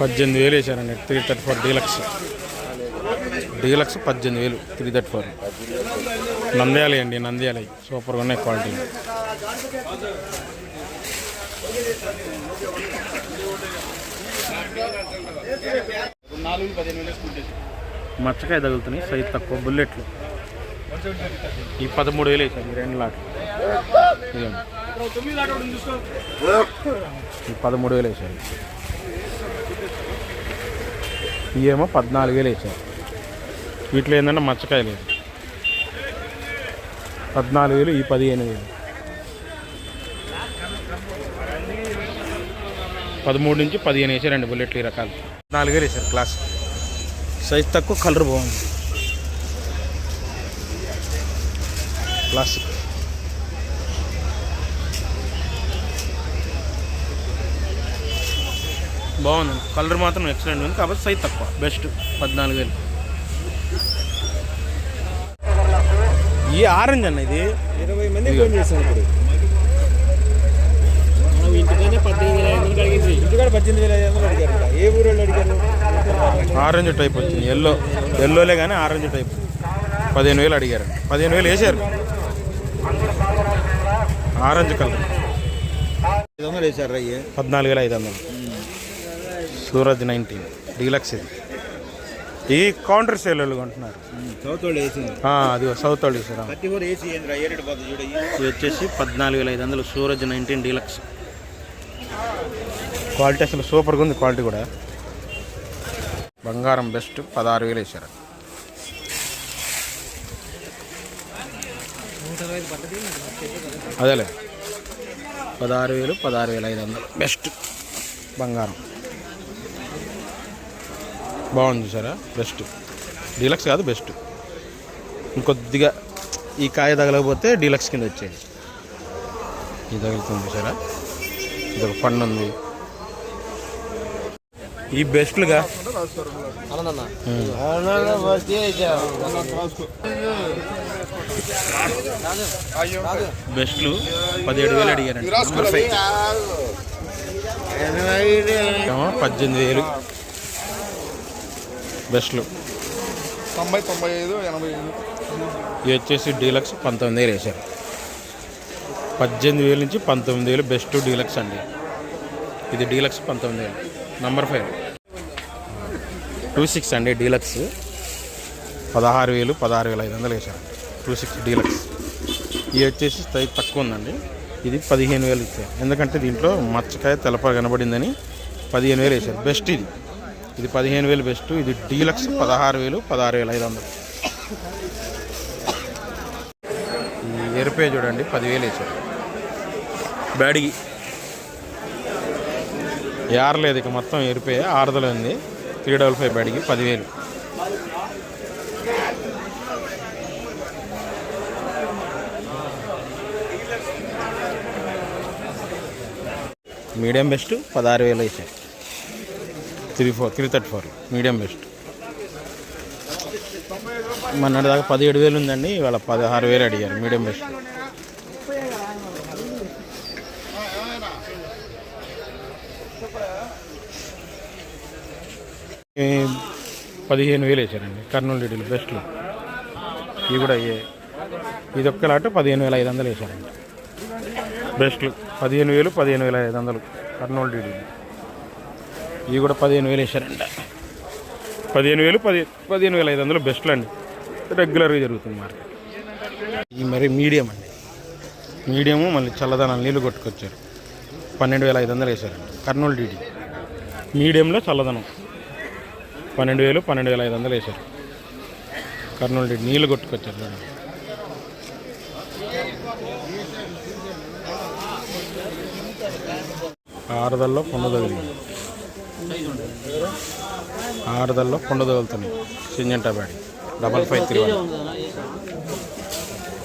పద్దెనిమిది వేలు వేసారండి three thirty four deluxe deluxe పద్దెనిమిది వేలు త్రీ థర్టీ ఫోర్ నంద్యాల అండి నంద్యాల. సూపర్గా ఉన్నాయి క్వాలిటీ మచ్చకాయ తగులుతున్నాయి సైజ్ తక్కువ బుల్లెట్లు ఈ పదమూడు వేలు వేసారు రెండు లాట్లు. ఈ పదమూడు వేలు వేసాయి ఇవేమో పద్నాలుగు వేలు వేసాయి వీటిలో ఏంటంటే మచ్చకాయ లేదు పద్నాలుగు వేలు ఈ పదిహేను వేలు. పదమూడు నుంచి పదిహేను వేసారండి బుల్లెట్లు ఈ రకాలు. నాలుగు వేలు వేసారు క్లాస్. సైజ్ తక్కువ కలర్ బాగుంది. క్లాసిక్ బాగుంది. కలర్ మాత్రం ఎక్సలెంట్ ఉంది. కాబట్టి సైజ్ తక్కువ. బెస్ట్ పద్నాలుగు వేలు ఈ ఆరెంజ్ అన్న ఇది. ఇరవై మంది ఫోన్ ఇప్పుడు. ఆరెంజ్ టైప్ వచ్చింది. ఎల్లో ఎల్లోలే కానీ ఆరెంజ్ టైప్. పదిహేను వేలు అడిగారు. పదిహేను వేలు వేసారు. Orange colour. ఐదు వందలు పద్నాలుగు వేల ఐదు వందలు. సూరజ్ నైన్టీన్ డీలక్స్ ఇది. ఈ కౌంటర్ సేల్ కొంటున్నారు. సౌత్ వాళ్ళు అది సౌత్ వాళ్ళు ఇది వచ్చేసి పద్నాలుగు వేల ఐదు వందలు సూరజ్ నైన్టీన్ డీలక్స్. క్వాలిటీ అసలు సూపర్గా ఉంది క్వాలిటీ కూడా. బంగారం బెస్ట్ పదహారు వేలు వేసారు అదేలే. పదహారు వేలు పదహారు వేల ఐదు వందలు. బెస్ట్. బంగారం. బాగుంది చూసారా? బెస్ట్. డీలక్స్ కాదు బెస్ట్. ఇంకొద్దిగా ఈ కాయ తగలకపోతే డీలక్స్ కింద వచ్చేది ఇది తగులుతుంది చూసారా? ఇది ఒక పండు ఉంది. ఈ బెస్ట్లుగా. బెస్ట్లు పదిహేడు వేలు అడిగారండి. నెంబర్ పద్దెనిమిది వేలు. బెస్ట్లు. తొంభై తొంభై ఐదు ఎనభై ఇవి వచ్చేసి డీలక్స్ పంతొమ్మిది వేలు వేశారు. పద్దెనిమిది వేలు నుంచి పంతొమ్మిది వేలు బెస్ట్ డీలక్స్ అండి. ఇది డీలక్స్ పంతొమ్మిది వేలు. Number five. టూ సిక్స్ అండి డీలక్స్. పదహారు వేలు పదహారు వేల ఐదు వందలు వేశారు. Two six deluxe. ఇది వచ్చేసి సైజ్ తక్కువ ఉందండి. ఇది పదిహేను వేలు ఇచ్చారు. ఎందుకంటే దీంట్లో మచ్చకాయ తెలప కనబడిందని పదిహేను వేలు వేశారు. బెస్ట్ ఇది. ఇది పదిహేను వేలు బెస్ట్. ఇది డీలక్స్ పదహారు వేలు పదహారు వేల ఐదు వందలు. ఈ ఎరుపే చూడండి పదివేలు వేశారు. బ్యాడిగి. ఏరలేదు ఇక మొత్తం ఎరిపే. ఆరుదల ఉంది. త్రీ డబల్ ఫైవ్ బ్యాడిగి పదివేలు. మీడియం బెస్ట్ పదహారు వేలు వేసాయి three four three thirty four medium best. మొన్నటి దాకా పదిహేడు వేలు ఉందండి ఇవాళ పదహారు వేలు అడిగారు మీడియం బెస్ట్. పదిహేను వేలు వేసారండి కర్నూలు డీడీలు బెస్ట్లు. ఇవి కూడా అయ్యాయి ఇది ఒక్క లాట్ పదిహేను వేల ఐదు వందలు వేసారండి. బెస్ట్లు. పదిహేను వేలు పదిహేను వేల ఐదు వందలు. కర్నూలు డీడీ ఇవి కూడా పదిహేను వేలు వేసారండి పదిహేను వేలు పది పదిహేను వేల ఐదు వందలు బెస్ట్లు అండి రెగ్యులర్గా జరుగుతుంది మరి ఈ మరి మీడియం అండి. మీడియము మళ్ళీ చల్లదనాలు నీళ్ళు కొట్టుకొచ్చారు. పన్నెండు వేల ఐదు వందలు వేసారండి కర్నూలు డీడీ మీడియంలో చల్లదనం. పన్నెండు వేలు పన్నెండు వేల ఐదు వందలు వేశారు కర్నూలు డీడీ నీళ్ళు కొట్టుకొచ్చారు ఆరుదల్లో పొండ తగిలింది ఆరుదల్లో పొండ తగులుతున్నాయి సింజంటా బ్యాడి డబల్ ఫైవ్ త్రీ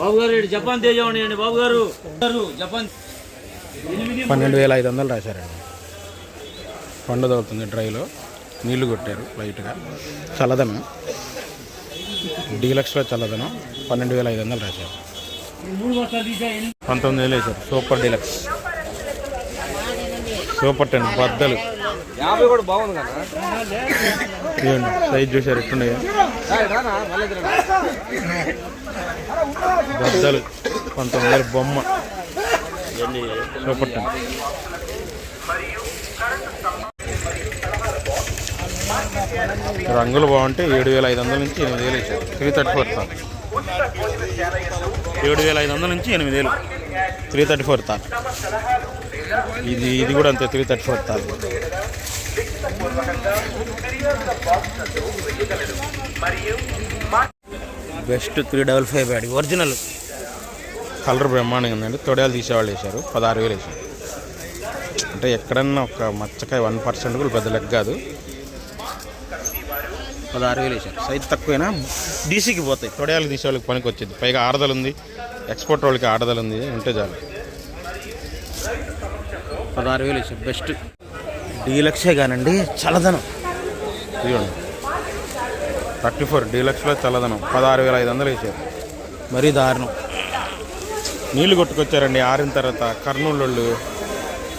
బాబు గారు జపాన్ తేజ ఉన్నాయండి బాబు గారు జపాన్. పన్నెండు వేల ఐదు వందలు రాశారండి. పండు తగులుతుంది డ్రైలో. నీళ్ళు కొట్టారు లైట్గా. చల్లదనం. డీలక్స్లో చల్లదనం. పన్నెండు వేల ఐదు వందలు రాశారు. పంతొమ్మిది వేలు వేశారు. Super deluxe. సూపర్ టెన్ బద్దలు. యాభై కూడా బాగుంది కదా? ఇదిగోండి సైజ్ చూసారు ఎట్టున్నాయో బద్దలు పంతొమ్మిది వేల బొమ్మ. Super ten. రంగులు బాగుంటే ఏడు వేల ఐదు వందల నుంచి ఎనిమిది వేలు ఇచ్చారు. త్రీ థర్టీ ఫోర్ తాను. ఏడు వేల ఐదు వందల నుంచి ఎనిమిది వేలు. త్రీ థర్టీ ఫోర్ తాను. ఇది ఇది కూడా అంతే త్రీ థర్టీ ఫోర్ తాను best three double five bad original. Colour బ్రహ్మాండంగా ఉందండి. తొడయాలు తీసేవాళ్ళు వేశారు పదహారు వేలు వేశారు. అంటే ఎక్కడన్నా ఒక మచ్చకాయ వన్ పర్సెంట్ కూడా పెద్ద లెక్క కాదు. పదహారు వేలు వేశారు. సైజ్ తక్కువైనా? డీసీకి పోతాయి తొడయాలు తీసే వాళ్ళకి పనికి వచ్చింది పైగా ఆడదలు ఉంది ఎక్స్పోర్ట్ వాళ్ళకి ఆడదలు ఉంది ఉంటే చాలు. పదహారు వేలు వేసారు బెస్ట్. డీలక్సే కానండి చల్లదనం. ఇదిగోండి. థర్టీ ఫోర్ డీలక్స్లో చల్లదనం. పదహారు వేల ఐదు వందలు వేసారు మరీ దారుణం. నీళ్ళు కొట్టుకొచ్చారండి ఆరిన తర్వాత కర్నూలు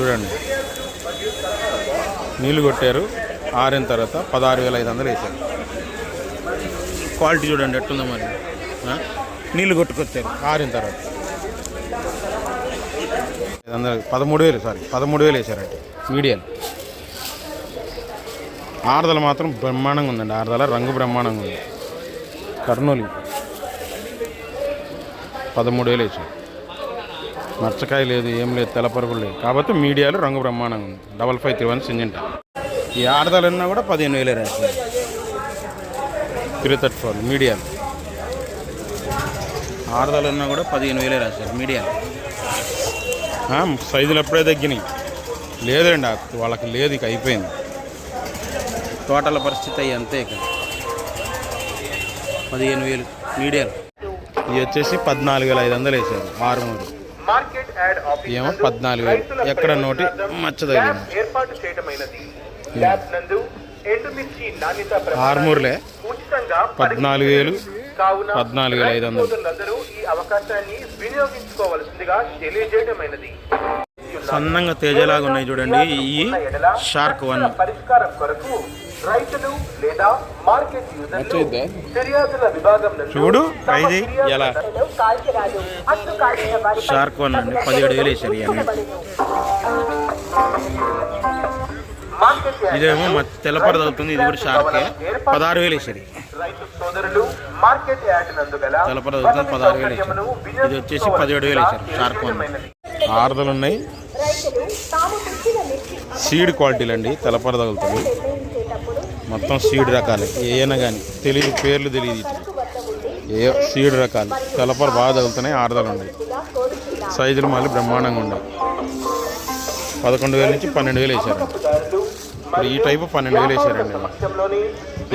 చూడండి. నీళ్ళు కొట్టారు ఆరిన తర్వాత పదహారు వేల ఐదు వందలు వేసారు క్వాలిటీ చూడండి ఎట్టుందో మరి. ఆ? నీళ్ళు కొట్టుకొచ్చారు ఆరిన తర్వాత. పదమూడు వేలు సారీ పదమూడు వేలు వేసారండి మీడియం. ఆరుదల మాత్రం బ్రహ్మాండంగా ఉందండి ఆరుదల రంగు బ్రహ్మాండంగా ఉంది. కర్నూలు. పదమూడు వేలు వేసారు మచ్చకాయ లేదు ఏం లేదు తెల్లపరుగులు లేదు. కాబట్టి మీడియాలో రంగు బ్రహ్మాండంగా ఉంది. Double five three one Syngenta. ఈ ఆడదలన్నా కూడా పదిహేను వేలే రాసింది త్రీ థర్టీ ఫోర్ మీడియాలు ఆడదలన్నా కూడా పదిహేను వేలే రాశారు మీడియాలు సైజులు అప్పుడే తగ్గినాయి? లేదండి వాళ్ళకి లేదు ఇక అయిపోయింది. టోటల్ పరిస్థితి అయ్యి అంతే ఇక. పదిహేను వేలు మీడియాలు ఇవి వచ్చేసి పద్నాలుగు వేల ఐదు వందలు వేసారు ఆఫీస్ ఏమో పద్నాలుగు వేలు. ఎక్కడ నోటి ప్రయోజనార్థం మచ్చ తగిలింది? ల్యాబ్ ఏర్పాటు చేయడమైనది ల్యాబ్ నందు ఎండుమిర్చి నాణ్యత ఆరుమూరులే. ఉచితంగా పద్నాలుగు వేలు. కావున పద్నాలుగు వేల ఐదు వందలు. రైతులందరూ ఈ అవకాశాన్ని వినియోగించుకోవలసిందిగా తెలియజేయడమైనది సన్నంగా తేజలాగా ఉన్నాయి చూడండి. ఈ షార్క్ వన్ పరిష్కారం కొరకు రైతులు లేదా మార్కెట్ యూజర్లు ఫిర్యాదుల విభాగం చూడు ఫిర్యాదులను ఎలా? షార్క్ వన్ అండి పదిహేడు వేలు వేసారు ఇదేమో మ- తెల్లపరద అవుతుంది ఇది కూడా షార్కే పదహారు వేలు వేసారు. రైతు సోదరులు వసతి పదహారు వేలు ఇది వచ్చేసి పదిహేడు వేలు వేసారు షార్క్ వన్. ఆరుదలు ఉన్నాయి సీడ్ క్వాలిటీలు అండి అవుతుంది నిర్ణయించేటప్పుడు మొత్తం సీడ్ రకాలు. ఏమైనా కానీ తెలియదు పేర్లు తెలియదు ఏ సీడ్ రకాలు. తెల్లపర బాగా తగులుతున్నాయి ఆరుదలు ఉన్నాయి సైజులు మళ్ళీ బ్రహ్మాండంగా ఉన్నాయి. పదకొండు వేల నుంచి పన్నెండు వేలు వేసారు ఈ టైపు పన్నెండు వేలు వేసారండి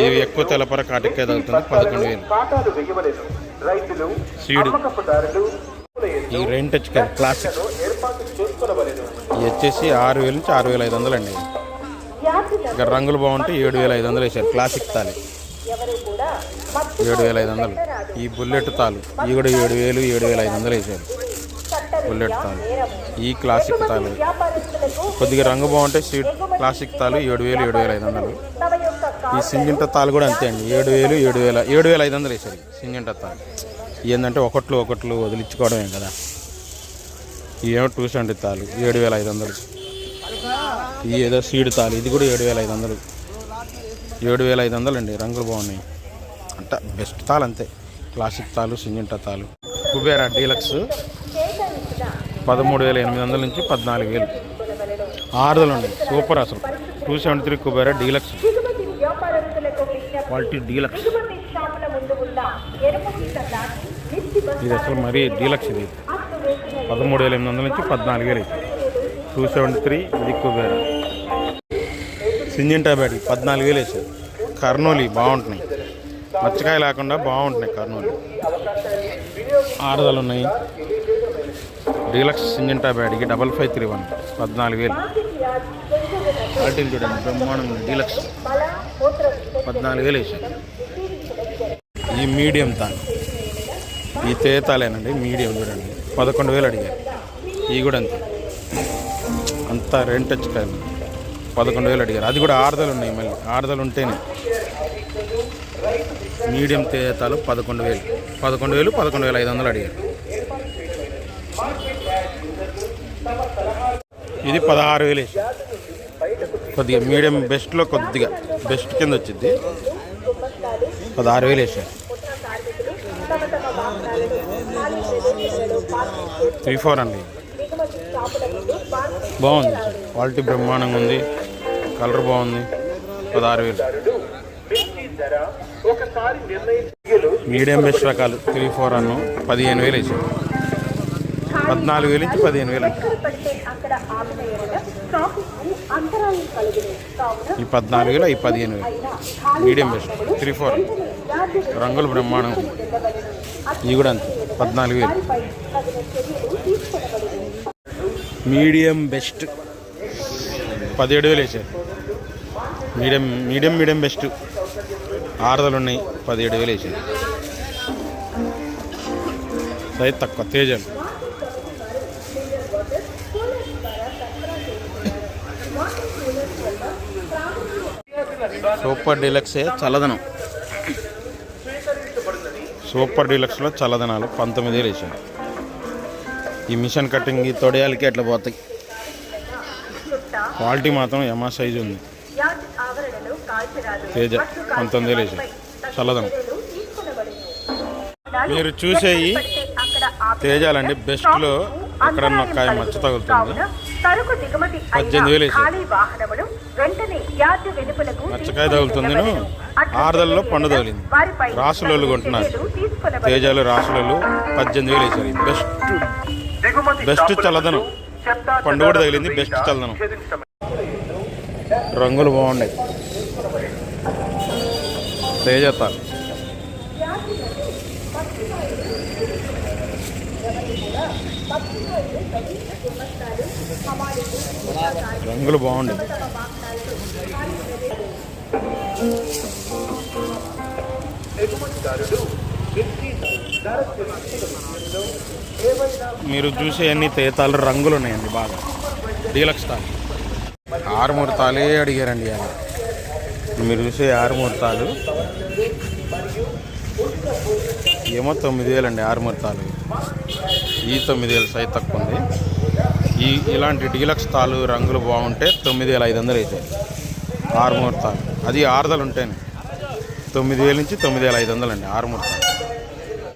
ఇవి ఎక్కువ తెల్లపర కాటికే పదకొండు వేలు. సీడు. ఈ రెయిన్ టచ్ కాదు క్లాసిక్ ఇవి వచ్చేసి ఆరు వేల నుంచి ఆరు వేల ఐదు వందలు అండి. ఇక రంగులు బాగుంటే ఏడు వేల ఐదు వందలు వేసారు క్లాసిక్ తాలి. ఏడు వేల ఐదు వందలు. ఈ బుల్లెట్ తాలు ఇవి కూడా ఏడు వేలు ఏడు వేల ఐదు వందలు వేసారు బుల్లెట్ తాలు. ఈ క్లాసిక్ తాలు. కొద్దిగా రంగు బాగుంటే సీట్ క్లాసిక్ తాలు ఏడు వేలు ఏడు వేల ఐదు వందలు. ఈ సింగింట తాలు కూడా అంతే అండి. ఏడు వేలు ఏడు వేల ఏడు వేల ఐదు వందలు వేసారు సింగింట తాలు ఏంటంటే ఒకట్లు ఒకట్లు వదిలించుకోవడమే కదా. ఇవేమో టూ సెవెంటీ తాలు ఏడు వేల ఐదు వందలు. ఈ ఏదో సీడ్ తాలు ఇది కూడా ఏడు వేల ఐదు వందలు. ఏడు వేల ఐదు వందలు అండి రంగులు బాగున్నాయి. అంట బెస్ట్ తాలు అంతే. క్లాసిక్ తాలు సింగింట తాలు కుబేరా డీలక్స్ పదమూడు వేల ఎనిమిది వందల నుంచి పద్నాలుగు వేలు. ఆరుదలు ఉన్నాయి సూపర్ అసలు. Two seventy three Kubera deluxe. Quality deluxe. ఇది అసలు మరీ డీలక్స్ ఇది. పదమూడు వేల ఎనిమిది వందల నుంచి పద్నాలుగు వేలు. టూ సెవెంటీ త్రీ ఇది కుబేరా సింజింటా బ్యాడ్ పద్నాలుగు వేలు వేసారు. కర్నూలు బాగుంటున్నాయి. మచ్చకాయ లేకుండా బాగుంటున్నాయి కర్నూలు. ఆరుదలు ఉన్నాయి. డీలక్స్ సింజంటా బ్యాడ్కి డబల్ ఫైవ్ త్రీ వన్ పద్నాలుగు వేలు. క్వాలిటీలు చూడండి బ్రహ్మాండం డీలక్స్. పద్నాలుగు వేలు వేసారు ఈ మీడియం తాను. ఈ తేతాలేనండి మీడియం చూడండి. పదకొండు వేలు అడిగారు. ఇవి కూడా అంతే. అంతా రెంట్ కాయలు పదకొండు వేలు అడిగారు. అది కూడా ఆరుదలు ఉన్నాయి మళ్ళీ. ఆరుదలు ఉంటేనే. మీడియం తేతాలు పదకొండు వేలు. పదకొండు వేలు పదకొండు వేల ఐదు వందలు అడిగారు. ఇది పదహారు వేలు వేసి కొద్దిగా మీడియం బెస్ట్లో కొద్దిగా. బెస్ట్ కింద వచ్చింది పదహారు వేలు వేసారు త్రీ ఫోర్ అండి. బాగుంది. సార్ క్వాలిటీ బ్రహ్మాండంగా ఉంది. కలర్ బాగుంది. పదహారు వేలు. ఒకసారి నిర్ణయించగలు మీడియం బెస్ట్ రకాలు. త్రీ ఫోర్ అన్ను పదిహేను వేలు వేసారు పద్నాలుగు వేలు నుంచి పదిహేను వేలు ఈ పద్నాలుగు వేలు ఈ పదిహేను వేలు మీడియం బెస్ట్. Three four. రంగులు బ్రహ్మాండం. ఇవి కూడా అంతే. పద్నాలుగు వేలు. Medium best. పదిహేడు వేలు వేసారు. Medium medium medium best. ఆరుదలు ఉన్నాయి. పదిహేడు వేలు వేసారు. తక్కువ. తేజాలు సూపర్ డీలక్సే చల్లదనం. సూపర్ డీలక్స్లో చల్లదనాలు పంతొమ్మిది వేలు ఈ మిషన్ కటింగ్ ఈ తొడయాలకి ఎట్లా పోతాయి? క్వాలిటీ మాత్రం ఎమా సైజు ఉంది. తేజ, పంతొమ్మిది వేలు కాల్చరాదుపై చల్లదనం. మీరు చూసేయి తేజాలండి. బెస్ట్లో ఎక్కడన్నా కాయ మచ్చ తగులుతుంది? సరుకు దిగుమతి అయిన పద్దెనిమిది వేలు వేశారు. ఖాళీ వాహనమును వెంటనే యార్డు వెలుపలకు మచ్చకాయ. అట్లు ఆరుదలలో పండు తగిలింది. తగిన కొంటున్నారు. తేజాలు రాసులలో పద్దెనిమిది వేలు వేసారు బెస్ట్ దిగుమతి బెస్ట్ చల్లదనం. పండు కూడా తగిలింది, బెస్ట్ చల్లదనం. రంగులు బాగున్నాయి తేజతాలు రంగులు బాగుండేది మీరు చూసే అన్ని తేతాలు రంగులు ఉన్నాయండి బాగా. డీలక్స్ తాలు ఆరుమూరు తాలే అడిగారండి ఆయన మీరు చూసే ఆరుమూరు తాలు ఏమో తొమ్మిది వేలండి ఆరు ఆరుమూరు తాలు ఈ తొమ్మిది వేలు సైజ్ తక్కువ ఉంది. ఈ ఇలాంటి డీలక్స్ తాలు రంగులు బాగుంటే తొమ్మిది వేల ఐదు వందలు అవుతాయి ఆరుమూరు తాలు. అది ఆరుదలు ఉంటాయి తొమ్మిది వేల నుంచి తొమ్మిది వేల ఐదు వందలు అండి ఆరుమూరు తాలు.